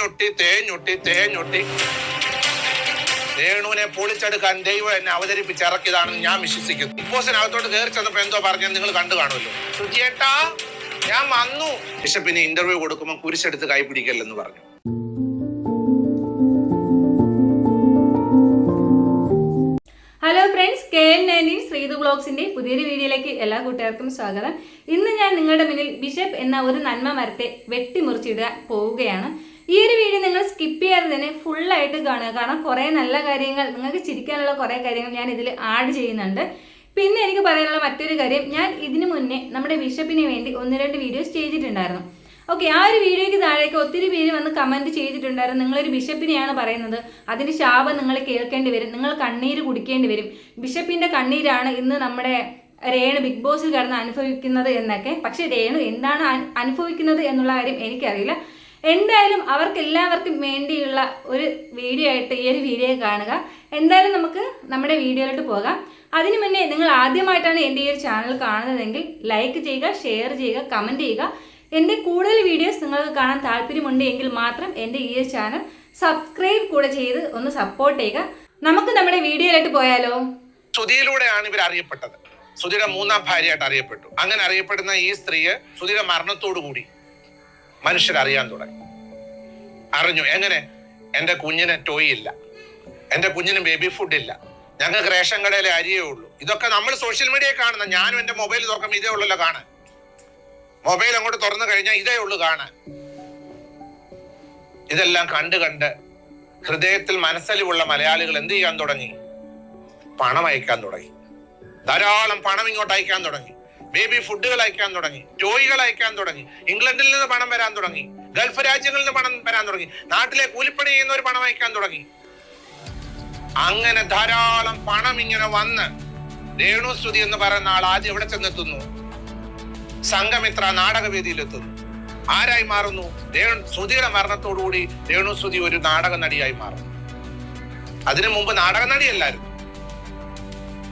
തേഞ്ഞൊട്ടി തേഞ്ഞൊട്ടി തേഞ്ഞൊട്ടി. രേണുവിനെ പൊളിച്ചെടുക്കാൻ ദൈവം എന്നെ അവതരിപ്പിച്ചിറക്കിയതാണെന്ന് ഞാൻ വിശ്വസിക്കുന്നു. ഇപ്പോസിനകത്തോട്ട് കയറി ചെന്നപ്പോ എന്തോ പറഞ്ഞത് നിങ്ങൾ കണ്ടു കാണുമല്ലോ. സുജിയേട്ടാ ഞാൻ വന്നു. ബിഷപ്പിന് ഇന്റർവ്യൂ കൊടുക്കുമ്പോൾ കുരിശെടുത്ത് കൈപിടിക്കല്ലെന്ന് പറഞ്ഞു. Hello friends K N nineteen Sreethu ബ്ലോഗ്സിന്റെ പുതിയൊരു വീഡിയോയിലേക്ക് എല്ലാ കൂട്ടുകാർക്കും സ്വാഗതം. ഇന്ന് ഞാൻ നിങ്ങളുടെ മുന്നിൽ ബിഷപ്പ് എന്ന ഒരു നന്മ മരത്തെ വെട്ടിമുറിച്ചിടാൻ പോവുകയാണ്. ഈ ഒരു വീഡിയോ നിങ്ങൾ സ്കിപ്പ് ചെയ്യാതെ തന്നെ ഫുള്ളായിട്ട് കാണുക. കാരണം കുറേ നല്ല കാര്യങ്ങൾ നിങ്ങൾക്ക് ചിരിക്കാനുള്ള കുറേ കാര്യങ്ങൾ ഞാൻ ഇതിൽ ആഡ് ചെയ്യുന്നുണ്ട്. പിന്നെ എനിക്ക് പറയാനുള്ള മറ്റൊരു കാര്യം ഞാൻ ഇതിനു മുന്നേ നമ്മുടെ ബിഷപ്പിന് വേണ്ടി ഒന്ന് രണ്ട് വീഡിയോസ് ചെയ്തിട്ടുണ്ടായിരുന്നു. ഓക്കെ ആ ഒരു വീഡിയോയ്ക്ക് താഴേക്ക് ഒത്തിരി പേര് വന്ന് കമന്റ് ചെയ്തിട്ടുണ്ടായിരുന്നു. നിങ്ങളൊരു ബിഷപ്പിനെയാണ് പറയുന്നത്. അതിന്റെ ശാപം നിങ്ങൾ കേൾക്കേണ്ടി വരും. നിങ്ങൾ കണ്ണീര് കുടിക്കേണ്ടി വരും. ബിഷപ്പിന്റെ കണ്ണീരാണ് ഇന്ന് നമ്മുടെ രേണു ബിഗ് ബോസിൽ കിടന്ന് അനുഭവിക്കുന്നത് എന്നൊക്കെ. പക്ഷെ രേണു എന്താണ് അനുഭവിക്കുന്നത് എന്നുള്ള കാര്യം എനിക്കറിയില്ല. എന്തായാലും അവർക്ക് എല്ലാവർക്കും വേണ്ടിയുള്ള ഒരു വീഡിയോ ആയിട്ട് ഈ ഒരു വീഡിയോ കാണുക. എന്തായാലും നമുക്ക് നമ്മുടെ വീഡിയോയിലോട്ട് പോകാം. അതിനു മുന്നേ നിങ്ങൾ ആദ്യമായിട്ടാണ് എന്റെ ഈ ഒരു ചാനൽ കാണുന്നതെങ്കിൽ ലൈക്ക് ചെയ്യുക ഷെയർ ചെയ്യുക കമന്റ് ചെയ്യുക. എന്റെ കൂടുതൽ വീഡിയോസ് നിങ്ങൾക്ക് കാണാൻ താല്പര്യമുണ്ട് എങ്കിൽ മാത്രം എന്റെ ഈ ഒരു ചാനൽ സബ്സ്ക്രൈബ് കൂടെ ചെയ്ത് ഒന്ന് സപ്പോർട്ട് ചെയ്യുക. നമുക്ക് നമ്മുടെ വീഡിയോയിലോട്ട് പോയാലോ? ശ്രുതിയിലൂടെയാണ് ഇവർ അറിയപ്പെട്ടത്. സുധിയുടെ മൂന്നാം ഭാര്യയായിട്ട് അറിയപ്പെട്ടു. അങ്ങനെ അറിയപ്പെടുന്ന ഈ സ്ത്രീയെ സുധിയുടെ മരണത്തോടു കൂടി മനുഷ്യർ അറിയാൻ തുടങ്ങി. അറിഞ്ഞു. എങ്ങനെ? എന്റെ കുഞ്ഞിന് ടോയ് ഇല്ല. എന്റെ കുഞ്ഞിന് ബേബി ഫുഡ് ഇല്ല. ഞങ്ങൾക്ക് റേഷൻ കടയിലെ അരിയേ ഉള്ളൂ. ഇതൊക്കെ നമ്മൾ സോഷ്യൽ മീഡിയ കാണുന്ന ഞാനും എന്റെ മൊബൈൽ തുറക്കുമ്പോൾ ഇതേ ഉള്ളല്ലോ കാണാൻ. മൊബൈൽ അങ്ങോട്ട് തുറന്നു കഴിഞ്ഞാൽ ഇതേ ഉള്ളൂ കാണാൻ. ഇതെല്ലാം കണ്ട് കണ്ട് ഹൃദയത്തിൽ മനസ്സലിവുള്ള മലയാളികൾ എന്ത് ചെയ്യാൻ തുടങ്ങി? പണം അയക്കാൻ തുടങ്ങി. ധാരാളം പണം ഇങ്ങോട്ട് അയക്കാൻ തുടങ്ങി. ബേബി ഫുഡുകൾ അയക്കാൻ തുടങ്ങി. ടോയ്കൾ അയക്കാൻ തുടങ്ങി. ഇംഗ്ലണ്ടിൽ നിന്ന് പണം വരാൻ തുടങ്ങി. ഗൾഫ് രാജ്യങ്ങളിൽ നിന്ന് പണം വരാൻ തുടങ്ങി. നാട്ടിലെ കൂലിപ്പണി ചെയ്യുന്നവർ പണം അയക്കാൻ തുടങ്ങി. അങ്ങനെ ധാരാളം പണം ഇങ്ങനെ വന്ന് രേണുസ്തുതി എന്ന് പറയുന്ന ആൾ ആദ്യം എവിടെ ചെന്നെത്തുന്നു? സംഘമിത്ര നാടകവേദിയിലെത്തുന്നു? ആരായി മാറുന്നു? ശ്രുതിയുടെ മരണത്തോടുകൂടി രേണുസ്തുതി ഒരു നാടക നടിയായി മാറുന്നു. അതിനു മുമ്പ് നാടക നടിയല്ലായിരുന്നു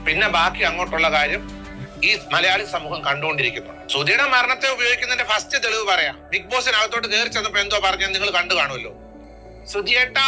പിന്നെ ബാക്കി അങ്ങോട്ടുള്ള കാര്യം ഈ മലയാളി സമൂഹം കണ്ടുകൊണ്ടിരിക്കുന്നുണ്ട് സുധിയുടെ മരണത്തെ ഉപയോഗിക്കുന്നതിന്റെ ഫസ്റ്റ് തെളിവ് പറയാം. ബിഗ് ബോസിനകത്തോട്ട് കയറി ചെന്നപ്പോ എന്തോ പറഞ്ഞത് നിങ്ങൾ കണ്ടു കാണുമല്ലോ. സുധിയേട്ടാ?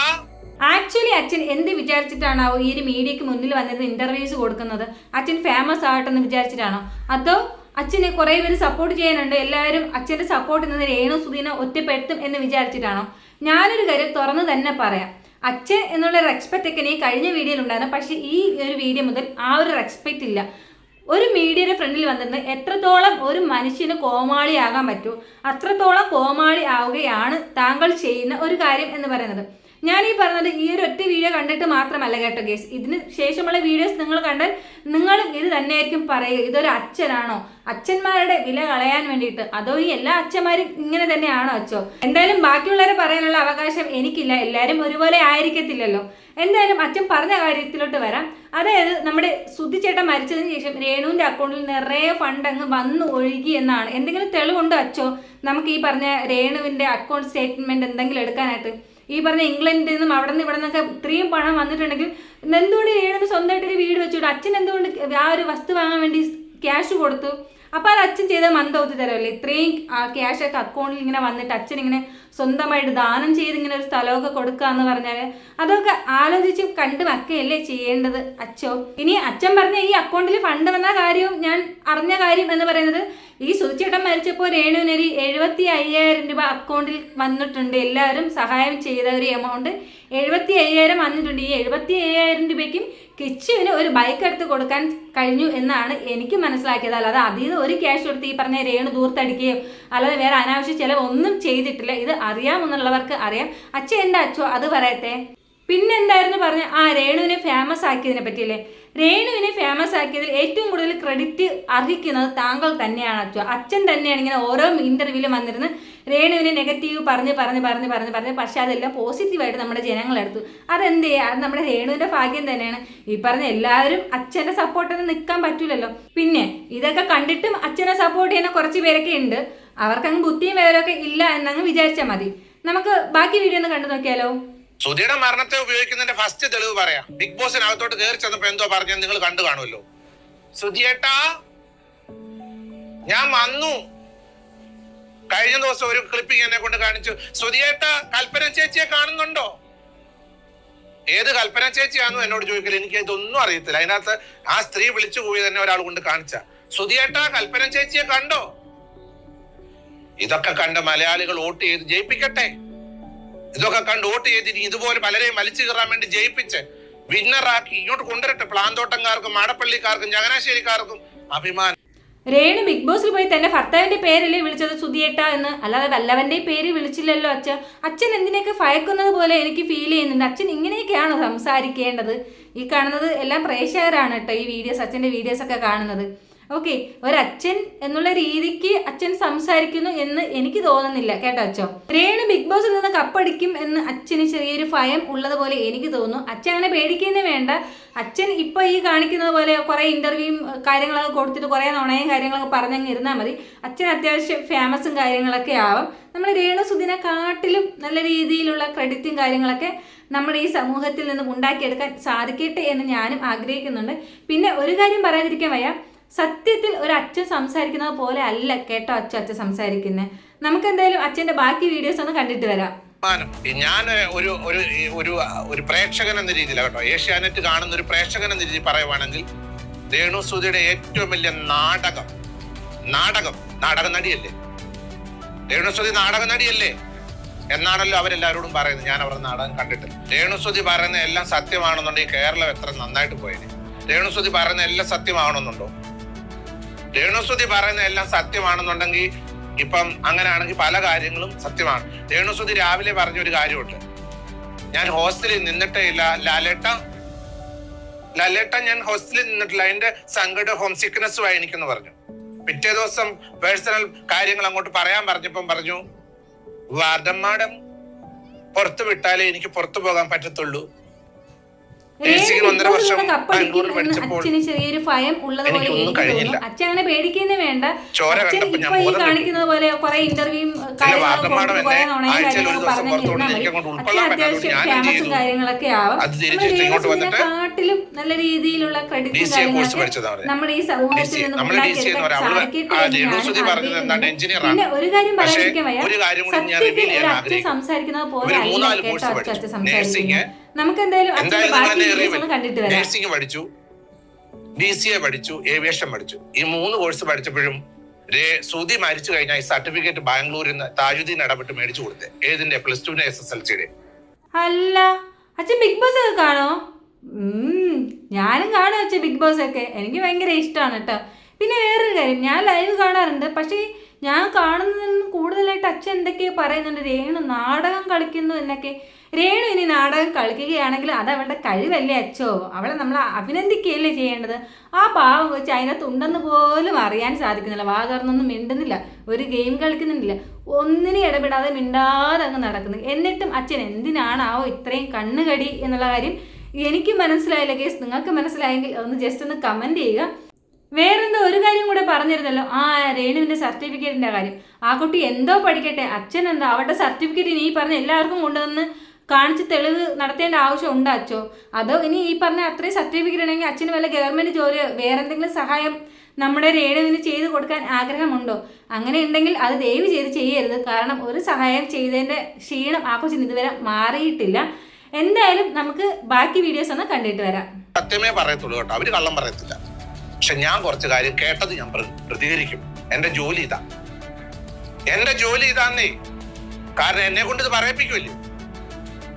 ആക്ച്വലി അച്ഛൻ എന്ത് വിചാരിച്ചിട്ടാണാവോ ഈ ഒരു മീഡിയക്ക് മുന്നിൽ വന്നിരുന്ന് ഇന്റർവ്യൂസ് കൊടുക്കുന്നത്? അച്ഛൻ ഫേമസ് ആവട്ടെന്ന് വിചാരിച്ചിട്ടാണോ? അതോ അച്ഛനെ കുറേ പേര് സപ്പോർട്ട് ചെയ്യാനുണ്ട് എല്ലാവരും അച്ഛന്റെ സപ്പോർട്ട് നിന്ന് രേണു സുധീനെ ഒറ്റപ്പെടുത്തും എന്ന് വിചാരിച്ചിട്ടാണോ? ഞാനൊരു കാര്യം തുറന്ന് തന്നെ പറയാം. അച്ഛൻ എന്നുള്ള റെസ്പെക്റ്റ് ഒക്കെ കഴിഞ്ഞ വീഡിയോയിൽ ഉണ്ടായിരുന്നു പക്ഷേ ഈ ഒരു വീഡിയോ മുതൽ ആ ഒരു റെസ്പെക്റ്റ് ഇല്ല. ഒരു മീഡിയയുടെ ഫ്രണ്ടിൽ വന്നിരുന്ന് എത്രത്തോളം ഒരു മനുഷ്യന് കോമാളിയാകാൻ പറ്റൂ അത്രത്തോളം കോമാളി ആവുകയാണ് താങ്കൾ ചെയ്യുന്ന ഒരു കാര്യം എന്ന് പറയുന്നത്. ഞാൻ ഈ പറഞ്ഞത് ഈ ഒരു ഒറ്റ വീഡിയോ കണ്ടിട്ട് മാത്രമല്ല കേട്ടോ ഗേസ് ഇതിന് ശേഷമുള്ള വീഡിയോസ് നിങ്ങൾ കണ്ടാൽ നിങ്ങളും ഇത് തന്നെയായിരിക്കും പറയുക. ഇതൊരു അച്ഛനാണോ? അച്ഛന്മാരുടെ വില കളയാൻ വേണ്ടിയിട്ട്. അതോ ഈ എല്ലാ അച്ഛന്മാരും ഇങ്ങനെ തന്നെയാണോ അച്ഛോ? എന്തായാലും ബാക്കിയുള്ളവരെ പറയാനുള്ള അവകാശം എനിക്കില്ല. എല്ലാവരും ഒരുപോലെ ആയിരിക്കത്തില്ലല്ലോ. എന്തായാലും അച്ഛൻ പറഞ്ഞ കാര്യത്തിലോട്ട് വരാം. അതായത് നമ്മുടെ സുധിച്ചേട്ടൻ മരിച്ചതിന് ശേഷം രേണുവിന്റെ അക്കൗണ്ടിൽ നിറയെ ഫണ്ട് അങ്ങ് വന്നു ഒഴുകി എന്നാണ്. എന്തെങ്കിലും തെളിവുണ്ടോ അച്ഛോ? നമുക്ക് ഈ പറഞ്ഞ രേണുവിന്റെ അക്കൗണ്ട് സ്റ്റേറ്റ്മെന്റ് എന്തെങ്കിലും എടുക്കാനായിട്ട്. ഈ പറഞ്ഞ ഇംഗ്ലണ്ടിൽ നിന്നും അവിടെ നിന്ന് ഇവിടെ നിന്നൊക്കെ ഇത്രയും പണം വന്നിട്ടുണ്ടെങ്കിൽ എന്തുകൊണ്ട് ഏഴ് സ്വന്തമായിട്ട് ഒരു വീട് വെച്ചു അച്ഛൻ എന്തുകൊണ്ട് ആ ഒരു വസ്തു വാങ്ങാൻ വേണ്ടി ക്യാഷ് കൊടുത്തു? അപ്പോൾ അത് അച്ഛൻ ചെയ്ത മന്ദൗതി തരമല്ലേ? ഇത്രയും ക്യാഷ് ഒക്കെ അക്കൗണ്ടിൽ ഇങ്ങനെ വന്നിട്ട് അച്ഛൻ ഇങ്ങനെ സ്വന്തമായിട്ട് ദാനം ചെയ്ത് ഇങ്ങനെ ഒരു സ്ഥലമൊക്കെ കൊടുക്കുക എന്ന് പറഞ്ഞാൽ അതൊക്കെ ആലോചിച്ച് കണ്ട് വയ്ക്കുകയല്ലേ ചെയ്യേണ്ടത് അച്ഛോ? ഇനി അച്ഛൻ പറഞ്ഞ ഈ അക്കൗണ്ടിൽ ഫണ്ട് വന്ന കാര്യവും ഞാൻ അറിഞ്ഞ കാര്യം എന്ന് പറയുന്നത് ഈ സുചേട്ടൻ മരിച്ചപ്പോൾ രേണുവിനൊരു എഴുപത്തി അയ്യായിരം രൂപ അക്കൗണ്ടിൽ വന്നിട്ടുണ്ട്. എല്ലാവരും സഹായം ചെയ്ത ഒരു എമൗണ്ട് എഴുപത്തി അയ്യായിരം വന്നിട്ടുണ്ട്. ഈ എഴുപത്തി അയ്യായിരം രൂപയ്ക്കും കിച്ചുവിന് ഒരു ബൈക്ക് എടുത്ത് കൊടുക്കാൻ കഴിഞ്ഞു എന്നാണ് എനിക്ക് മനസ്സിലാക്കിയത്. അല്ലാതെ നിന്ന് ഒരു ക്യാഷ് കൊടുത്ത് ഈ പറഞ്ഞ രേണു ദൂർത്തടിക്കുകയും അല്ലാതെ വേറെ അനാവശ്യ ചിലവ് ഒന്നും ചെയ്തിട്ടില്ല. ഇത് അറിയാമെന്നുള്ളവർക്ക് അറിയാം. അച്ഛൻ എന്റെ അച്ഛോ? അത് പറയട്ടെ. പിന്നെന്തായിരുന്നു പറഞ്ഞ? ആ രേണുവിനെ ഫേമസ് ആക്കിയതിനെ പറ്റിയല്ലേ? രേണുവിനെ ഫേമസ് ആക്കിയതിൽ ഏറ്റവും കൂടുതൽ ക്രെഡിറ്റ് അർഹിക്കുന്നത് താങ്കൾ തന്നെയാണ് അച്ഛൻ അച്ഛൻ തന്നെയാണ് ഇങ്ങനെ ഓരോ ഇന്റർവ്യൂവിലും വന്നിരുന്ന് രേണുവിനെ നെഗറ്റീവ് പറഞ്ഞ് പറഞ്ഞ് പറഞ്ഞ് പറഞ്ഞ് പറഞ്ഞ് പക്ഷേ അതെല്ലാം പോസിറ്റീവായിട്ട് നമ്മുടെ ജനങ്ങളെടുത്തു അതെന്ത്? അത് നമ്മുടെ രേണുവിന്റെ ഭാഗ്യം തന്നെയാണ്. ഈ പറഞ്ഞ എല്ലാവരും അച്ഛന്റെ സപ്പോർട്ടിന് നിൽക്കാൻ പറ്റൂലല്ലോ. പിന്നെ ഇതൊക്കെ കണ്ടിട്ടും അച്ഛനെ സപ്പോർട്ട് ചെയ്യുന്ന കുറച്ച് പേരൊക്കെ ഉണ്ട്. അവർക്കങ്ങ് ബുദ്ധിയും വിവരമൊക്കെ ഇല്ല എന്നങ്ങ് വിചാരിച്ചാൽ മതി. നമുക്ക് ബാക്കി വീഡിയോ ഒന്ന് കണ്ടു നോക്കിയാലോ? സുധിയുടെ മരണത്തെ ഉപയോഗിക്കുന്നതിന്റെ ഫസ്റ്റ് തെളിവ് പറയാം. ബിഗ് ബോസിനകത്തോട്ട് കയറി ചെന്നപ്പോ എന്തോ പറഞ്ഞു നിങ്ങൾ കണ്ടു കാണുമല്ലോ. സുധിയേട്ടാ ഞാൻ വന്നു. കഴിഞ്ഞ ദിവസം ഒരു ക്ലിപ്പിംഗ് എന്നെ കൊണ്ട് കാണിച്ചു. സ്വതിയേട്ട കൽപ്പന ചേച്ചിയെ കാണുന്നുണ്ടോ? ഏത് കൽപ്പന ചേച്ചിയാണെന്ന് എന്നോട് ചോദിക്കൽ. എനിക്ക് ഇതൊന്നും അറിയത്തില്ല. അതിനകത്ത് ആ സ്ത്രീ വിളിച്ചു പോയി തന്നെ ഒരാൾ കൊണ്ട് കാണിച്ച. സുധിയേട്ട കൽപ്പന ചേച്ചിയെ കണ്ടോ? ഇതൊക്കെ കണ്ട് മലയാളികൾ വോട്ട് ചെയ്ത് ജയിപ്പിക്കട്ടെ. ഇതൊക്കെ കണ്ട് വോട്ട് ചെയ്ത് ഇതുപോലെ പലരെയും വലിച്ചു കയറാൻ വേണ്ടി ജയിപ്പിച്ച് വിന്നറാക്കി ഇങ്ങോട്ട് കൊണ്ടുവരട്ടെ. പ്ലാന്തോട്ടംകാർക്കും മാടപ്പള്ളിക്കാർക്കും ചങ്ങനാശ്ശേരിക്കാർക്കും അഭിമാനം. രേണു ബിഗ് ബോസിൽ പോയി തന്റെ ഭർത്താവിന്റെ പേരല്ലേ വിളിച്ചത് സുധിയേട്ട എന്ന്? അല്ലാതെ വല്ലവന്റെ പേര് വിളിച്ചില്ലല്ലോ അച്ഛൻ അച്ഛൻ എന്തിനൊക്കെ ഭയക്കുന്നത് പോലെ എനിക്ക് ഫീൽ ചെയ്യുന്നുണ്ട്. അച്ഛൻ ഇങ്ങനെയൊക്കെയാണ് സംസാരിക്കേണ്ടത്? ഈ കാണുന്നത് എല്ലാം പ്രേക്ഷകരാണ് കേട്ടോ ഈ വീഡിയോസ് അച്ഛന്റെ വീഡിയോസ് ഒക്കെ കാണുന്നത്. ഓക്കെ ഒരച്ഛൻ എന്നുള്ള രീതിക്ക് അച്ഛൻ സംസാരിക്കുന്നു എന്ന് എനിക്ക് തോന്നുന്നില്ല. കേട്ടോ അച്ഛോ? രേണു ബിഗ് ബോസിൽ നിന്ന് കപ്പടിക്കും എന്ന് അച്ഛന് ചെറിയൊരു ഭയം ഉള്ളതുപോലെ എനിക്ക് തോന്നുന്നു. അച്ഛൻ അങ്ങനെ പേടിക്കുന്നേ വേണ്ട. അച്ഛൻ ഇപ്പൊ ഈ കാണിക്കുന്നത് പോലെ കുറെ ഇന്റർവ്യൂ കാര്യങ്ങളൊക്കെ കൊടുത്തിട്ട് കുറെ നുണയും കാര്യങ്ങളൊക്കെ പറഞ്ഞങ്ങ് ഇരുന്നാൽ മതി. അച്ഛൻ അത്യാവശ്യം ഫേമസും കാര്യങ്ങളൊക്കെ ആവും. നമ്മൾ രേണു സുദിനെ കാട്ടിലും നല്ല രീതിയിലുള്ള ക്രെഡിറ്റും കാര്യങ്ങളൊക്കെ നമ്മുടെ ഈ സമൂഹത്തിൽ നിന്ന് ഉണ്ടാക്കിയെടുക്കാൻ സാധിക്കട്ടെ എന്ന് ഞാനും ആഗ്രഹിക്കുന്നുണ്ട്. പിന്നെ ഒരു കാര്യം പറയാതിരിക്കാൻ വയ്യ. സത്യത്തിൽ ഒരു അച്ഛൻ സംസാരിക്കുന്നത് പോലെ അല്ല കേട്ടോ അച്ഛൻ അച്ഛൻ സംസാരിക്കുന്നത് നമുക്ക് എന്തായാലും അച്ഛന്റെ ബാക്കി വീഡിയോസ് ഒന്ന് കണ്ടിട്ട് വരാം. ഞാൻ ഒരു ഒരു ഒരു ഒരു പ്രേക്ഷകൻ എന്ന രീതിയിലാണ് കേട്ടോ. ഏഷ്യാനെറ്റ് കാണുന്ന ഒരു പ്രേക്ഷകൻ എന്ന രീതിയിൽ പറയുവാണെങ്കിൽ രേണു സൂതിയുടെ ഏറ്റവും വലിയ നാടകം നാടകം നാടക നടിയല്ലേ? രേണുസ്വതി നാടക നടിയല്ലേ? എന്നാണല്ലോ അവരെല്ലാവരോടും പറയുന്നത്. ഞാൻ അവരുടെ നാടകം കണ്ടിട്ടില്ല രേണുസ്വതി പറയുന്ന എല്ലാം സത്യമാണെന്നുണ്ടെങ്കിൽ കേരളം എത്ര നന്നായിട്ട് പോയത് രേണുസ്വതി പറയുന്ന എല്ലാം സത്യമാവണമെന്നുണ്ടോ രേണുസുതി പറയുന്ന എല്ലാം സത്യമാണെന്നുണ്ടെങ്കിൽ ഇപ്പം അങ്ങനെയാണെങ്കിൽ പല കാര്യങ്ങളും സത്യമാണ്. രേണുസുതി രാവിലെ പറഞ്ഞ ഒരു കാര്യമുണ്ട്. ഞാൻ ഹോസ്റ്റലിൽ നിന്നിട്ടേ ഇല്ല. ലാലേട്ട ലാലേട്ട ഞാൻ ഹോസ്റ്റലിൽ നിന്നിട്ടില്ല. അതിന്റെ സങ്കട ഹോം സിക്നസ്സുമായി എനിക്കെന്ന് പറഞ്ഞു. പിറ്റേ ദിവസം പേഴ്സണൽ കാര്യങ്ങൾ അങ്ങോട്ട് പറയാൻ പറഞ്ഞപ്പം പറഞ്ഞു വാർഡൻ മാഡം പുറത്തു വിട്ടാലേ എനിക്ക് പുറത്തു പോകാൻ പറ്റത്തുള്ളൂ. അച്ഛന് ചെറിയൊരു ഭയം അച്ഛൻ അങ്ങനെ പേടിക്കുന്നേ വേണ്ട. അച്ഛൻ ഇപ്പൊ ഈ. കാണിക്കുന്നത് പോലെ കുറെ ഇന്റർവ്യൂയും അത്യാവശ്യം ഫേമസും കാര്യങ്ങളൊക്കെ ആവും. കാട്ടിലും നല്ല രീതിയിലുള്ള ക്രെഡിറ്റ് കാര്യങ്ങളൊക്കെ നമ്മുടെ ഈ സമൂഹത്തിൽ പിന്നെ. ഒരു കാര്യം പറയാതിരിക്കാൻ വയ്യ. സത്യത്തിൽ ഒരു അച്ഛൻ. സംസാരിക്കുന്നത് പോലെ അല്ല കേട്ടോ അച്ഛൻ സംസാരിക്കുന്നത്. നമുക്ക് എന്തായാലും നേഴ്സിംഗ് പഠിച്ചു ഡി സി എ പഠിച്ചു ഏവിയേഷൻ പഠിച്ചു. ഈ മൂന്ന് കോഴ്സ് പഠിച്ചപ്പോഴും സുധി മരിച്ചു കഴിഞ്ഞാൽ ഈ സർട്ടിഫിക്കറ്റ് ബാംഗ്ലൂരിൽ നിന്ന് താജുദ്ദീൻ ഇടപെട്ട് മേടിച്ചു കൊടുത്തേ. ഏതിന്റെ പ്ലസ് ടുവിന്റെ എസ് എസ് എൽ സിയുടെ അല്ല അച്ഛൻ ബിഗ് ബോസ് ഒക്കെ കാണോ? ഞാനും കാണും അച്ഛൻ ബിഗ് ബോസ് ഒക്കെ. എനിക്ക് ഭയങ്കര ഇഷ്ടമാണ് കേട്ടോ പിന്നെ വേറൊരു കാര്യം ഞാൻ ലൈവ് കാണാറുണ്ട്. പക്ഷേ ഞാൻ കാണുന്നതിൽ കൂടുതലായിട്ട് അച്ഛൻ എന്തൊക്കെയോ പറയുന്നുണ്ട്. രേണു നാടകം കളിക്കുന്നു എന്നൊക്കെ. രേണു ഇനി നാടകം കളിക്കുകയാണെങ്കിൽ അത് അവളുടെ കഴിവല്ലേ അച്ഛോ അവളെ നമ്മൾ അഭിനന്ദിക്കുകയല്ലേ ചെയ്യേണ്ടത്? ആ പാവം വെച്ച് അതിനകത്ത് ഉണ്ടെന്ന് പോലും അറിയാൻ സാധിക്കുന്നില്ല. വാഗർന്നൊന്നും മിണ്ടുന്നില്ല. ഒരു ഗെയിം കളിക്കുന്നില്ല. ഒന്നിനും ഇടപെടാതെ മിണ്ടാതെ അങ്ങ് നടക്കുന്നു. എന്നിട്ടും അച്ഛൻ എന്തിനാണാവോ ഇത്രയും കണ്ണുകടി എന്നുള്ള കാര്യം എനിക്ക് മനസ്സിലായില്ല കേസ്. നിങ്ങൾക്ക് മനസ്സിലായെങ്കിൽ ഒന്ന് ജസ്റ്റ് ഒന്ന് കമന്റ് ചെയ്യുക. വേറെന്തോ ഒരു കാര്യം കൂടെ പറഞ്ഞിരുന്നല്ലോ. ആ രേണുവിന്റെ സർട്ടിഫിക്കറ്റിന്റെ കാര്യം. ആ കുട്ടി എന്തോ പഠിക്കട്ടെ? അച്ഛൻ എന്താ അവരുടെ സർട്ടിഫിക്കറ്റ് നീ പറഞ്ഞ എല്ലാവർക്കും കൊണ്ടുവന്ന് കാണിച്ച് തെളിവ് നടത്തേണ്ട ആവശ്യം ഉണ്ട് അച്ഛോ അതോ ഇനി ഈ പറഞ്ഞ അത്രയും സർട്ടിഫിക്കറ്റ് ഉണ്ടെങ്കിൽ അച്ഛന് വല്ല ഗവൺമെന്റ് ജോലി വേറെ എന്തെങ്കിലും സഹായം നമ്മുടെ രേണുവിന് ചെയ്തു കൊടുക്കാൻ ആഗ്രഹമുണ്ടോ? അങ്ങനെ ഉണ്ടെങ്കിൽ അത് ദയവ് ചെയ്ത് ചെയ്യരുത്. കാരണം ഒരു സഹായം ചെയ്തതിന്റെ ക്ഷീണം ആ കൊച്ചിന് ഇതുവരെ മാറിയിട്ടില്ല. എന്തായാലും നമുക്ക് ബാക്കി വീഡിയോസ് ഒന്ന് കണ്ടിട്ട് വരാം. സത്യമേ പറയത്തുള്ളൂ കേട്ടോ. അവർ കള്ളം പറയത്തില്ല. പക്ഷെ ഞാൻ കുറച്ച് കാര്യം കേട്ടത് ഞാൻ പ്ര- പ്രതികരിക്കും. എന്റെ ജോലി ഇതാ. എന്റെ ജോലി ഇതാന്നേ. കാരണം എന്നെ കൊണ്ട് ഇത് പറയിപ്പിക്കുമല്ലോ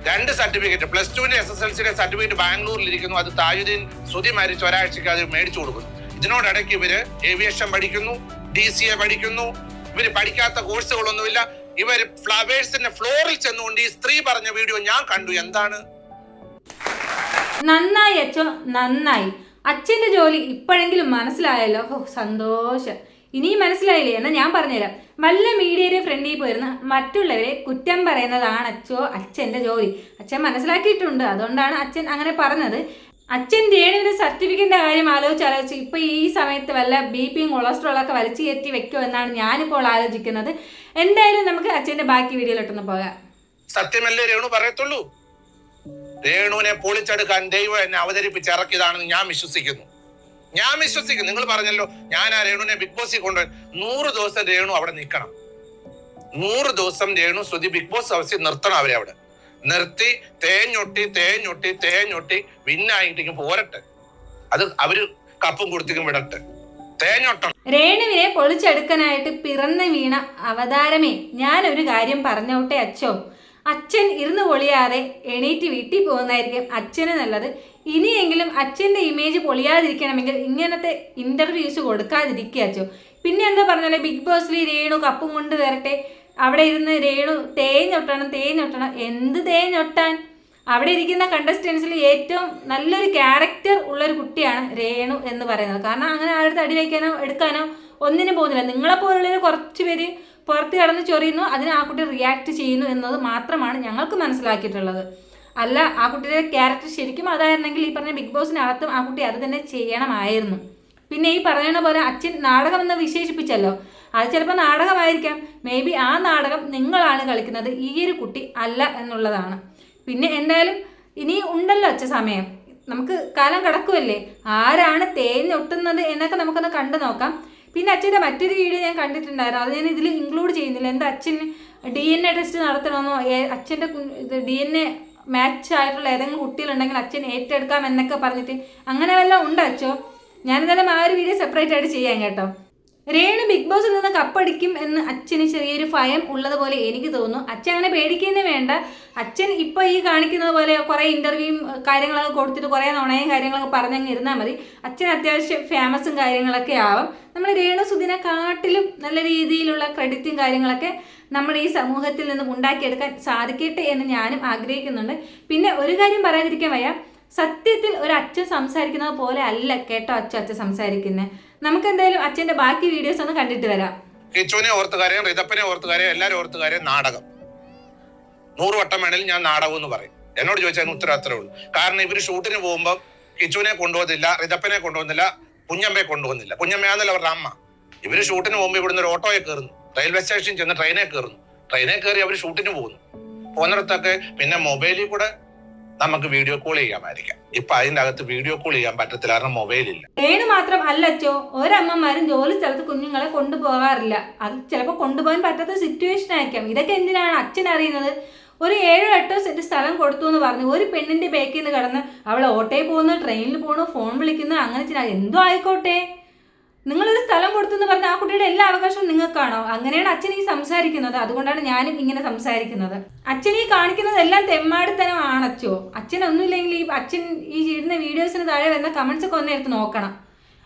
രണ്ട് സർട്ടിഫിക്കറ്റ് പ്ലസ് ടുവിന്റെ എസ് എസ് എൽ സിയുടെ സർട്ടിഫിക്കറ്റ് ബാംഗ്ലൂരിൽ ഇരിക്കുന്നു അത് താജുദ്ദീൻ സുതി മരിച്ച് ഒരാഴ്ചക്ക് അത് മേടിച്ചു കൊടുക്കുന്നു. ഇതിനോടക്ക് ഇവർ ഏവിയേഷൻ പഠിക്കുന്നു ഡി സി എ പഠിക്കുന്നു. ഇവർ പഠിക്കാത്ത കോഴ്സുകളൊന്നുമില്ല. ഇവർ ഫ്ലവേഴ്സിന്റെ ഫ്ലോറിൽ ചെന്നുകൊണ്ട് ഈ സ്ത്രീ പറഞ്ഞ വീഡിയോ ഞാൻ കണ്ടു. എന്താണ്? നന്നായി അച്ഛോ നന്നായി. അച്ഛന്റെ ജോലി ഇപ്പോഴെങ്കിലും മനസ്സിലായല്ലോ. സന്തോഷം. ഇനിയും മനസ്സിലായില്ലേ എന്നാൽ ഞാൻ പറഞ്ഞുതരാം. വല്ല മീഡിയയുടെ ഫ്രണ്ടിൽ പോയിരുന്ന മറ്റുള്ളവരെ കുറ്റം പറയുന്നതാണ് അച്ഛോ അച്ഛന്റെ ജോലി. അച്ഛൻ മനസ്സിലാക്കിയിട്ടുണ്ട്. അതുകൊണ്ടാണ് അച്ഛൻ അങ്ങനെ പറഞ്ഞത്. അച്ഛൻ രേണുവിന്റെ സർട്ടിഫിക്കറ്റിന്റെ കാര്യം ആലോചിച്ച് ആലോചിച്ച് ഇപ്പൊ ഈ സമയത്ത് വല്ല ബി പിയും കൊളസ്ട്രോൾ ഒക്കെ വലിച്ചു കയറ്റി വെക്കുമോ എന്നാണ് ഞാനിപ്പോൾ ആലോചിക്കുന്നത്. എന്തായാലും നമുക്ക് അച്ഛന്റെ ബാക്കി വീഡിയോയിലോട്ടൊന്ന് പോകാം. സത്യമല്ലേ രേണു പറയത്തുള്ളൂ? രേണുവിനെ പൊളിച്ചെടുക്കാൻ ദൈവം എന്നെ അവതരിപ്പിച്ച് ഇറക്കിയതാണെന്ന് ഞാൻ വിശ്വസിക്കുന്നു. ഞാൻ വിശ്വസിക്കും നിങ്ങൾ പറഞ്ഞല്ലോ ഞാൻ ആ രേണുവിനെ ബിഗ് ബോസിൽ കൊണ്ടുപോയി നൂറ് ദിവസം രേണു അവിടെ നിൽക്കണം. നൂറ് ദിവസം രേണു ശ്രുതി ബിഗ് ബോസ് ഹൗസിൽ നിർത്തണം അവരെ അവിടെ. നിർത്തി തേഞ്ഞൊട്ടി തേഞ്ഞൊട്ടി തേഞ്ഞൊട്ടി വിന്നായിട്ട് പോരട്ടെ. അത് അവർ കപ്പും കൊടുത്തേക്കും വിടട്ടെ. തേഞ്ഞൊട്ടണം രേണുവിനെ പൊളിച്ചെടുക്കാനായിട്ട് പിറന്ന വീണ അവതാരമേ ഞാൻ ഒരു കാര്യം പറഞ്ഞോട്ടെ അച്ഛോ അച്ഛൻ ഇരുന്ന് പൊളിയാതെ എണീറ്റ് വീട്ടിൽ പോകുന്നതായിരിക്കും അച്ഛന് നല്ലത്. ഇനിയെങ്കിലും അച്ഛന്റെ ഇമേജ് പൊളിയാതിരിക്കണമെങ്കിൽ ഇങ്ങനത്തെ ഇന്റർവ്യൂസ് കൊടുക്കാതിരിക്കുക അച്ഛോ പിന്നെ എന്താ പറഞ്ഞാൽ ബിഗ് ബോസിൽ രേണു കപ്പും കൊണ്ട് വരട്ടെ. അവിടെ ഇരുന്ന് രേണു തേഞ്ഞൊട്ടണം തേഞ്ഞൊട്ടണം എന്ത് തേഞ്ഞൊട്ടാൻ അവിടെ ഇരിക്കുന്ന കണ്ടസ്റ്റൻസിൽ ഏറ്റവും നല്ലൊരു ക്യാരക്ടർ ഉള്ളൊരു കുട്ടിയാണ് രേണു എന്ന് പറയുന്നത്. കാരണം അങ്ങനെ ആരുടെ അടി വയ്ക്കാനോ എടുക്കാനോ ഒന്നിനും പോകുന്നില്ല. നിങ്ങളെപ്പോലുള്ളവർ കുറച്ച് പേര് പുറത്ത് കടന്ന് ചൊറിയുന്നു അതിന് ആ കുട്ടി റിയാക്ട് ചെയ്യുന്നു എന്നത് മാത്രമാണ് ഞങ്ങൾക്ക് മനസ്സിലാക്കിയിട്ടുള്ളത്. അല്ല ആ കുട്ടിയുടെ ക്യാരക്ടർ ശരിക്കും അതായിരുന്നെങ്കിൽ ഈ പറഞ്ഞ ബിഗ് ബോസിനകത്തും ആ കുട്ടി അത് തന്നെ ചെയ്യണമായിരുന്നു. പിന്നെ ഈ പറയുന്ന പോലെ അച്ഛൻ നാടകം എന്ന് വിശേഷിപ്പിച്ചല്ലോ. അത് ചിലപ്പോൾ നാടകമായിരിക്കാം. മേ ബി ആ നാടകം നിങ്ങളാണ് കളിക്കുന്നത് ഈ ഒരു കുട്ടി അല്ല എന്നുള്ളതാണ്. പിന്നെ എന്തായാലും ഇനി ഉണ്ടല്ലോ അച്ഛ സമയം. നമുക്ക് കാലം കിടക്കുമല്ലേ ആരാണ് തേഞ്ഞൊട്ടുന്നത് എന്നൊക്കെ നമുക്കൊന്ന് കണ്ടു നോക്കാം. പിന്നെ അച്ഛന്റെ മറ്റൊരു വീഡിയോ ഞാൻ കണ്ടിട്ടുണ്ടായിരുന്നു. അത് ഞാൻ ഇതിൽ ഇൻക്ലൂഡ് ചെയ്യുന്നില്ല. എന്താ അച്ഛൻ ഡി എൻ എ ടെസ്റ്റ് നടത്തണമെന്നോ അച്ഛന്റെ ഡി എൻ എ മാച്ച് ആയിട്ടുള്ള ഏതെങ്കിലും കുട്ടികളുണ്ടെങ്കിൽ അച്ഛൻ ഏറ്റെടുക്കാം എന്നൊക്കെ പറഞ്ഞിട്ട് അങ്ങനെ വല്ലതും ഉണ്ടോ അച്ഛോ ഞാനെന്തായാലും ആ ഒരു വീഡിയോ സെപ്പറേറ്റ് ആയിട്ട് ചെയ്യാം കേട്ടോ. രേണു ബിഗ് ബോസിൽ നിന്ന് കപ്പടിക്കും എന്ന് അച്ഛന് ചെറിയൊരു ഭയം ഉള്ളതുപോലെ എനിക്ക് തോന്നുന്നു. അച്ഛൻ അങ്ങനെ പേടിക്കുന്നേ വേണ്ട. അച്ഛൻ ഇപ്പോൾ ഈ കാണിക്കുന്നത് പോലെ കുറേ ഇന്റർവ്യൂവും കാര്യങ്ങളൊക്കെ കൊടുത്തിട്ട് കുറേ നുണയും കാര്യങ്ങളൊക്കെ പറഞ്ഞങ്ങ് ഇരുന്നാൽ മതി. അച്ഛൻ അത്യാവശ്യം ഫേമസും കാര്യങ്ങളൊക്കെ ആവും. നമ്മൾ രേണു സുദിനെ കാട്ടിലും നല്ല രീതിയിലുള്ള ക്രെഡിറ്റും കാര്യങ്ങളൊക്കെ നമ്മുടെ ഈ സമൂഹത്തിൽ നിന്നും ഉണ്ടാക്കിയെടുക്കാൻ സാധിക്കട്ടെ എന്ന് ഞാനും ആഗ്രഹിക്കുന്നുണ്ട്. പിന്നെ ഒരു കാര്യം പറയാതിരിക്കാൻ വയ്യ. സത്യത്തിൽ ഒരു അച്ഛൻ സംസാരിക്കുന്നത് പോലെ അല്ല കേട്ടോ അച്ഛൻ അച്ഛൻ സംസാരിക്കുന്നത് നമുക്ക് എന്തായാലും അച്ഛന്റെ ബാക്കി വീഡിയോസ് ഒന്ന് കണ്ടിട്ട് വരാം. കിച്ചുവിനെ ഓർത്തുകാരെയും റിതപ്പനെ ഓർത്തുകാരെയും എല്ലാവരും ഓർത്തുകാരെയും നാടകം. നൂറ് വട്ടം വേണേലും ഞാൻ നാടകം എന്ന് പറയും. എന്നോട് ചോദിച്ചാൽ ഉത്തരം അത്രേ ഉള്ളൂ. കാരണം ഇവർ ഷൂട്ടിന് പോകുമ്പോൾ കിച്ചുവിനെ കൊണ്ടുപോകുന്നില്ല റിതപ്പനെ കൊണ്ടുപോകുന്നില്ല കുഞ്ഞമ്മയെ കൊണ്ടുപോകുന്നില്ല. കുഞ്ഞമ്മയാന്നല്ല അവരുടെ അമ്മ. ഇവർ ഷൂട്ടിന് പോകുമ്പോൾ ഇവിടുന്ന് ഒരു ഓട്ടോയെ കയറുന്നു. റെയിൽവേ സ്റ്റേഷനിൽ ചെന്ന് ട്രെയിനെ കയറുന്നു ട്രെയിനെ കയറി അവർ ഷൂട്ടിന് പോകുന്നു. പോകുന്നിടത്തൊക്കെ പിന്നെ മൊബൈലിൽ കൂടെ നമുക്ക് വീഡിയോ കോൾ ചെയ്യാമായിരിക്കാം. ഇപ്പൊ അതിന്റെ അകത്ത് വീഡിയോ കോൾ ചെയ്യാൻ പറ്റത്തില്ല കാരണം മൊബൈലില്ല ഏണ് മാത്രം അല്ലച്ചോ ഒരമ്മമാരും ജോലി സ്ഥലത്ത് കുഞ്ഞുങ്ങളെ കൊണ്ടുപോകാറില്ല. അത് ചിലപ്പോൾ കൊണ്ടുപോകാൻ പറ്റാത്ത സിറ്റുവേഷൻ ആയിരിക്കാം. ഇതൊക്കെ എന്തിനാണ് അച്ഛൻ അറിയുന്നത്? ഒരു ഏഴോ എട്ടോ സെറ്റ് സ്ഥലം കൊടുത്തു എന്ന് പറഞ്ഞു ഒരു പെണ്ണിന്റെ ബേക്കിൽ നിന്ന് കടന്ന് അവൾ ഓട്ടോയിൽ പോകുന്നു ട്രെയിനിൽ പോകുന്നു ഫോൺ വിളിക്കുന്നു അങ്ങനെ എന്തോ ആയിക്കോട്ടെ. നിങ്ങളൊരു സ്ഥലം കൊടുത്തു എന്ന് പറഞ്ഞാൽ ആ കുട്ടിയുടെ എല്ലാ അവകാശവും നിങ്ങൾക്കാണോ? അങ്ങനെയാണ് അച്ഛൻ ഈ സംസാരിക്കുന്നത്. അതുകൊണ്ടാണ് ഞാനും ഇങ്ങനെ സംസാരിക്കുന്നത്. അച്ഛൻ ഈ കാണിക്കുന്നതെല്ലാം തെമ്മാടിത്തനമാണ് അച്ഛോ അച്ഛൻ ഒന്നുമില്ലെങ്കിൽ ഈ അച്ഛൻ ഈ ഇടുന്ന വീഡിയോസിന് താഴെ വരുന്ന കമൻസ് ഒക്കെ ഒന്ന് എടുത്ത് നോക്കണം.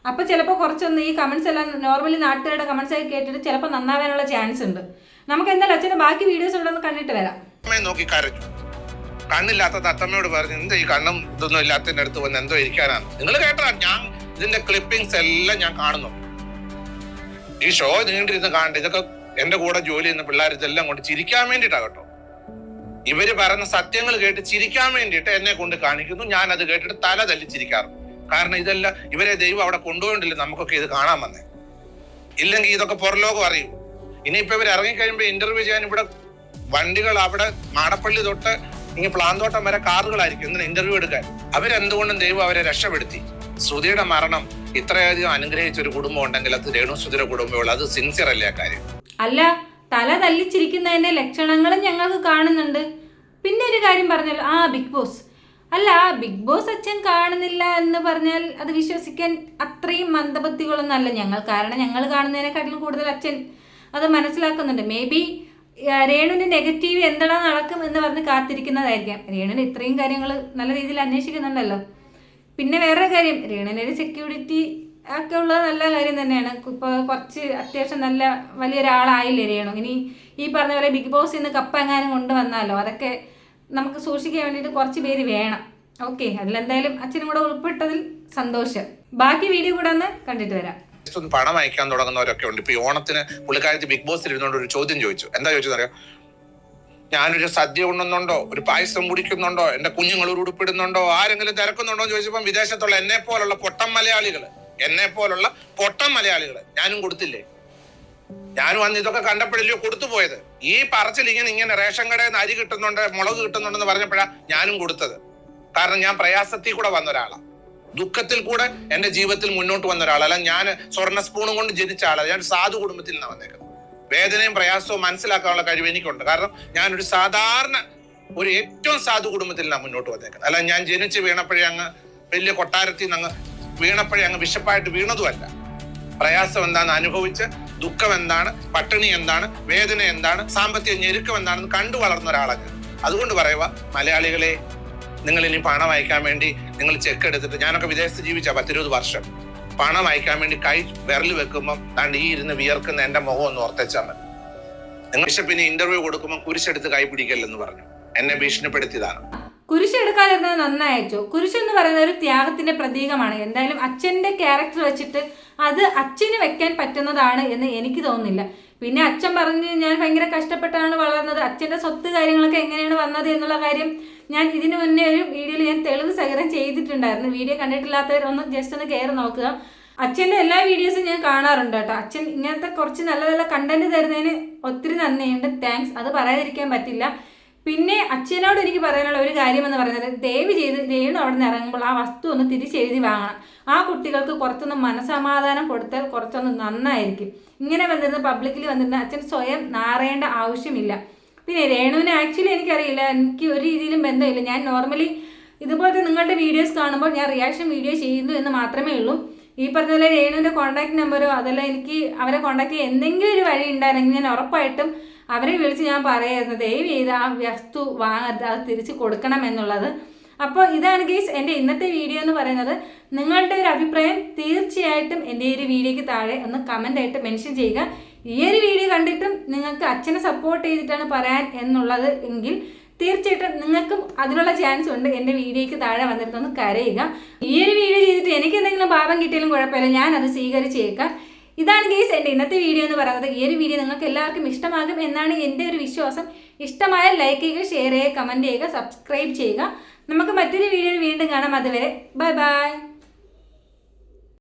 അപ്പോൾ ചിലപ്പോൾ കുറച്ചൊന്ന് ഈ കമൻസ് എല്ലാം നോർമലി നാട്ടുകാരുടെ കമൻസ് ഒക്കെ കേട്ടിട്ട് ചിലപ്പോൾ നന്നാവാനുള്ള ചാൻസ് ഉണ്ട്. നമുക്ക് എന്തായാലും അച്ഛന്റെ ബാക്കി വീഡിയോസ് ഇവിടെ ഒന്ന് കണ്ടിട്ട് വരാം. നോക്കി കരഞ്ഞു. കണ്ണില്ലാത്ത തത്തമ്മയോട് പറഞ്ഞു എന്താ ഈ കണ്ണും ഇതൊന്നും ഇല്ലാത്തതിന്റെ അടുത്ത് വന്ന് എന്തോ ഇരിക്കാനാണ് നിങ്ങൾ കേട്ടതാണ് ഞാൻ ഇതിന്റെ ക്ലിപ്പിംഗ്സ് എല്ലാം ഞാൻ കാണുന്നു. ഈ ഷോ നീണ്ടിരുന്ന് കാണണ്ട ഇതൊക്കെ എന്റെ കൂടെ ജോലി ചെയ്യുന്ന പിള്ളേർ ഇതെല്ലാം കൊണ്ട് ചിരിക്കാൻ വേണ്ടിയിട്ടാകട്ടോ ഇവർ പറയുന്ന സത്യങ്ങൾ കേട്ട് ചിരിക്കാൻ വേണ്ടിയിട്ട് എന്നെ കൊണ്ട് കാണിക്കുന്നു. ഞാൻ അത് കേട്ടിട്ട് തല തല്ലി ചിരിക്കാറുണ്ട്. കാരണം ഇതെല്ലാം ഇവരെ ദൈവം അവിടെ കൊണ്ടുപോയിട്ടില്ല നമുക്കൊക്കെ ഇത് കാണാൻ വന്നേ. ഇല്ലെങ്കിൽ ഇതൊക്കെ പുറലോകം അറിയും. ഇനിയിപ്പോ ഇവർ ഇറങ്ങിക്കഴിയുമ്പോൾ ഇന്റർവ്യൂ ചെയ്യാൻ ഇവിടെ വണ്ടികൾ അവിടെ മാടപ്പള്ളി തൊട്ട് ഇനി പ്ലാന്തോട്ടം വരെ കാറുകളായിരിക്കും. എന്തിനാ ഇന്റർവ്യൂ എടുക്കാൻ? അവരെന്തുകൊണ്ടും ദൈവം അവരെ രക്ഷപ്പെടുത്തി. ശ്രുതിയുടെ മരണം ഇത്രയധികം അനുഗ്രഹിച്ച ഒരു കുടുംബം ഉണ്ടെങ്കിൽ അത് രേണു ശ്രുതിയുടെ കുടുംബമുള്ള അത് സിൻസിയർ അല്ല കാര്യം? അല്ല തല തല്ലിച്ചിരിക്കുന്നതിന്റെ ലക്ഷണങ്ങളും ഞങ്ങൾക്ക് കാണുന്നുണ്ട്. പിന്നെ ഒരു കാര്യം പറഞ്ഞല്ലോ ആ ബിഗ് ബോസ്. അല്ല ബിഗ് ബോസ് അച്ഛൻ കാണുന്നില്ല എന്ന് പറഞ്ഞാൽ അത് വിശ്വസിക്കാൻ അത്രയും മന്ദബുദ്ധികളൊന്നും അല്ല ഞങ്ങൾ. കാരണം ഞങ്ങൾ കാണുന്നതിനെക്കാട്ടിലും കൂടുതൽ അച്ഛൻ അത് മനസ്സിലാക്കുന്നുണ്ട്. മേ ബി രേണുവിന്റെ നെഗറ്റീവ് എന്താണ് നടക്കും എന്ന് പറഞ്ഞ് കാത്തിരിക്കുന്നതായിരിക്കാം. രേണുവിന് ഇത്രയും കാര്യങ്ങൾ നല്ല രീതിയിൽ അന്വേഷിക്കുന്നുണ്ടല്ലോ. പിന്നെ വേറെ കാര്യം രേണുവിനൊരു സെക്യൂരിറ്റി ഒക്കെ ഉള്ളത് നല്ല കാര്യം തന്നെയാണ്. ഇപ്പോൾ കുറച്ച് അത്യാവശ്യം നല്ല വലിയൊരാളായില്ലേ രേണു? ഇനി ഈ പറഞ്ഞ പോലെ ബിഗ് ബോസ് ഇന്ന് കപ്പ് എങ്ങാനും കൊണ്ടുവന്നാലോ അതൊക്കെ നമുക്ക് സൂക്ഷിക്കാൻ വേണ്ടിയിട്ട് കുറച്ച് പേര് വേണം. ഓക്കെ അതിലെന്തായാലും അച്ഛനും കൂടെ ഉൾപ്പെട്ടതിൽ സന്തോഷം. ബാക്കി വീഡിയോ കൂടെ ഒന്ന് കണ്ടിട്ട് വരാം. പണം അയക്കാൻ തുടങ്ങുന്നവരൊക്കെ ഉണ്ട്. ഇപ്പൊ ഓണത്തിന് പുള്ളിക്കാരത്തി ബിഗ് ബോസിൽ ഇരുന്നുകൊണ്ട് ഒരു ചോദ്യം ചോദിച്ചു. എന്താ ചോദിച്ചതറിയോ ഞാനൊരു സദ്യ ഉണ്ണുന്നുണ്ടോ? ഒരു പായസം കുടിക്കുന്നുണ്ടോ എന്റെ കുഞ്ഞുങ്ങൾ ഒരു ഉടുപ്പിടുന്നുണ്ടോ? ആരെങ്കിലും തിരക്കുന്നുണ്ടോ എന്ന് ചോദിച്ചപ്പോൾ വിദേശത്തുള്ള എന്നെ പോലുള്ള പൊട്ടം മലയാളികൾ എന്നെ പോലുള്ള പൊട്ടം മലയാളികൾ ഞാനും കൊടുത്തില്ലേ? ഞാനും അന്ന് ഇതൊക്കെ കണ്ടപ്പോഴല്ലോ കൊടുത്തു പോയത്. ഈ പറച്ചിൽ ഇങ്ങനെ ഇങ്ങനെ റേഷൻ കടയിൽ നിന്ന് അരി കിട്ടുന്നുണ്ട് മുളക് കിട്ടുന്നുണ്ടെന്ന് പറഞ്ഞപ്പോഴാണ് ഞാനും കൊടുത്തത്. കാരണം ഞാൻ പ്രയാസത്തിൽ കൂടെ വന്ന ഒരാളാണ് ദുഃഖത്തിൽ കൂടെ എന്റെ ജീവിതത്തിൽ മുന്നോട്ട് വന്ന ഒരാളല്ല ഞാൻ സ്വർണ സ്പൂണും കൊണ്ട് ജനിച്ച ആളാണ് ഞാൻ സാധു കുടുംബത്തിൽ നിന്നാണ് വന്നേക്കുന്നത്. വേദനയും പ്രയാസവും മനസ്സിലാക്കാനുള്ള കഴിവ് എനിക്കുണ്ട്. കാരണം ഞാനൊരു സാധാരണ ഒരു ഏറ്റവും സാധു കുടുംബത്തിൽ ഞാൻ മുന്നോട്ട് വന്നേക്കുന്നത്. അല്ല ഞാൻ ജനിച്ച് വീണപ്പോഴേ അങ്ങ് വലിയ കൊട്ടാരത്തിൽ നിന്ന് അങ്ങ് വീണപ്പോഴേ അങ്ങ് വിശപ്പായിട്ട് വീണതുമല്ല. പ്രയാസം എന്താണെന്ന് അനുഭവിച്ച് ദുഃഖം എന്താണ് പട്ടിണി എന്താണ് വേദന എന്താണ് സാമ്പത്തിക ഞെരുക്കം എന്താണെന്ന് കണ്ടു വളർന്ന ഒരാളാണ് അതുകൊണ്ട് പറയുക മലയാളികളെ നിങ്ങൾ ഇനി പണം അയക്കാൻ വേണ്ടി നിങ്ങൾ ചെക്ക് എടുത്തിട്ട് ഞാനൊക്കെ വിദേശത്ത് ജീവിച്ച പത്തിരുപത് വർഷം. പണം അയക്കാൻ വേണ്ടി കൈ വിരൽ വെക്കുമ്പോൾ താണ്ട് ഈ ഇരുന്ന് വിയർക്കുന്ന എന്റെ മുഖം ഒന്ന് ഓർത്തച്ചാൽ മതി. നിങ്ങൾ ബിഷപ്പിന് ഇന്റർവ്യൂ കൊടുക്കുമ്പോൾ കുരിശെടുത്ത് കൈ പിടിക്കല്ലെന്ന് പറഞ്ഞു. എന്നെ ഭീഷണിപ്പെടുത്തിയതാണ്. കുരിശ് എടുക്കാതിരുന്നത് കുരിശെന്ന് പറയുന്നത് ഒരു ത്യാഗത്തിന്റെ പ്രതീകമാണ്. എന്തായാലും അച്ഛന്റെ ക്യാരക്ടർ വെച്ചിട്ട് അത് അച്ഛന് വെക്കാൻ പറ്റുന്നതാണ് എന്ന് എനിക്ക് തോന്നുന്നില്ല. പിന്നെ അച്ഛൻ പറഞ്ഞ് ഞാൻ ഭയങ്കര കഷ്ടപ്പെട്ടാണ് വളർന്നത്. അച്ഛന്റെ സ്വത്ത് കാര്യങ്ങളൊക്കെ എങ്ങനെയാണ് വന്നത് എന്നുള്ള കാര്യം ഞാൻ ഇതിനു മുന്നേ ഒരു വീഡിയോയിൽ ഞാൻ തെളിവ് സഹിതം ചെയ്തിട്ടുണ്ടായിരുന്നു. വീഡിയോ കണ്ടിട്ടില്ലാത്തവരൊന്ന് ജസ്റ്റ് ഒന്ന് കയറി നോക്കുക. അച്ഛന്റെ എല്ലാ വീഡിയോസും ഞാൻ കാണാറുണ്ട് കേട്ടോ. അച്ഛൻ ഇങ്ങനത്തെ കുറച്ച് നല്ല നല്ല കണ്ടന്റ് തരുന്നതിന് ഒത്തിരി നന്ദിയുണ്ട്. താങ്ക്സ് അത് പറയാതിരിക്കാൻ പറ്റില്ല. പിന്നെ അച്ഛനോട് എനിക്ക് പറയാനുള്ള ഒരു കാര്യം എന്ന് പറയുന്നത് ദയവ് ചെയ്ത് രേണു അവിടെ നിന്ന് ഇറങ്ങുമ്പോൾ ആ വസ്തു ഒന്ന് തിരിച്ചെഴുതി വാങ്ങണം. ആ കുട്ടികൾക്ക് കുറച്ചൊന്ന് മനസമാധാനം കൊടുത്താൽ കുറച്ചൊന്ന് നന്നായിരിക്കും. ഇങ്ങനെ വന്നിരുന്ന പബ്ലിക്കിൽ വന്നിരുന്ന അച്ഛൻ സ്വയം നാറേണ്ട ആവശ്യമില്ല. പിന്നെ രേണുവിനെ ആക്ച്വലി എനിക്കറിയില്ല. എനിക്ക് ഒരു രീതിയിലും ബന്ധമില്ല. ഞാൻ നോർമലി ഇതുപോലത്തെ നിങ്ങളുടെ വീഡിയോസ് കാണുമ്പോൾ ഞാൻ റിയാക്ഷൻ വീഡിയോ ചെയ്യുന്നു എന്ന് മാത്രമേ ഉള്ളൂ. ഈ പറഞ്ഞ രേണുവിന്റെ കോൺടാക്ട് നമ്പറോ അതല്ല എനിക്ക് അവരെ കോൺടാക്ട് ചെയ്യാൻ എന്തെങ്കിലും ഒരു വഴി ഉണ്ടായിരുന്നെങ്കിൽ ഞാൻ ഉറപ്പായിട്ടും അവരെ വിളിച്ച് ഞാൻ പറയായിരുന്നു. ദയവ് ചെയ്ത് ആ വസ്തു വാങ്ങരുത് അത് തിരിച്ച് കൊടുക്കണം എന്നുള്ളത്. അപ്പോൾ ഇതാണ് ഗീസ് എന്റെ ഇന്നത്തെ വീഡിയോ എന്ന് പറയുന്നത്. നിങ്ങളുടെ ഒരു അഭിപ്രായം തീർച്ചയായിട്ടും എന്റെ ഈ ഒരു വീഡിയോയ്ക്ക് താഴെ ഒന്ന് കമന്റായിട്ട് മെൻഷൻ ചെയ്യുക. ഈ ഒരു വീഡിയോ കണ്ടിട്ടും നിങ്ങൾക്ക് അച്ഛനെ സപ്പോർട്ട് ചെയ്തിട്ടാണ് പറയാൻ എന്നുള്ളത് എങ്കിൽ തീർച്ചയായിട്ടും നിങ്ങൾക്കും അതിനുള്ള ചാൻസ് ഉണ്ട് എന്റെ വീഡിയോയ്ക്ക് താഴെ വന്നിരുന്നൊന്ന് കരയുക. ഈ ഒരു വീഡിയോ ചെയ്തിട്ട് എനിക്ക് എന്തെങ്കിലും പാപം കിട്ടിയാലും കുഴപ്പമില്ല ഞാൻ അത് സ്വീകരിച്ചേക്കാം. ഇതാണ് ഗേസ് എന്റെ ഇന്നത്തെ വീഡിയോ എന്ന് പറയുന്നത്. ഈ ഒരു വീഡിയോ നിങ്ങൾക്ക് എല്ലാവർക്കും ഇഷ്ടമാകും എന്നാണ് എന്റെ ഒരു വിശ്വാസം. ഇഷ്ടമായ ലൈക്ക് ചെയ്യുക ഷെയർ ചെയ്യുക കമന്റ് ചെയ്യുക സബ്സ്ക്രൈബ് ചെയ്യുക. നമുക്ക് മറ്റൊരു വീഡിയോയിൽ വീണ്ടും കാണാം. അതുവരെ ബൈ ബൈ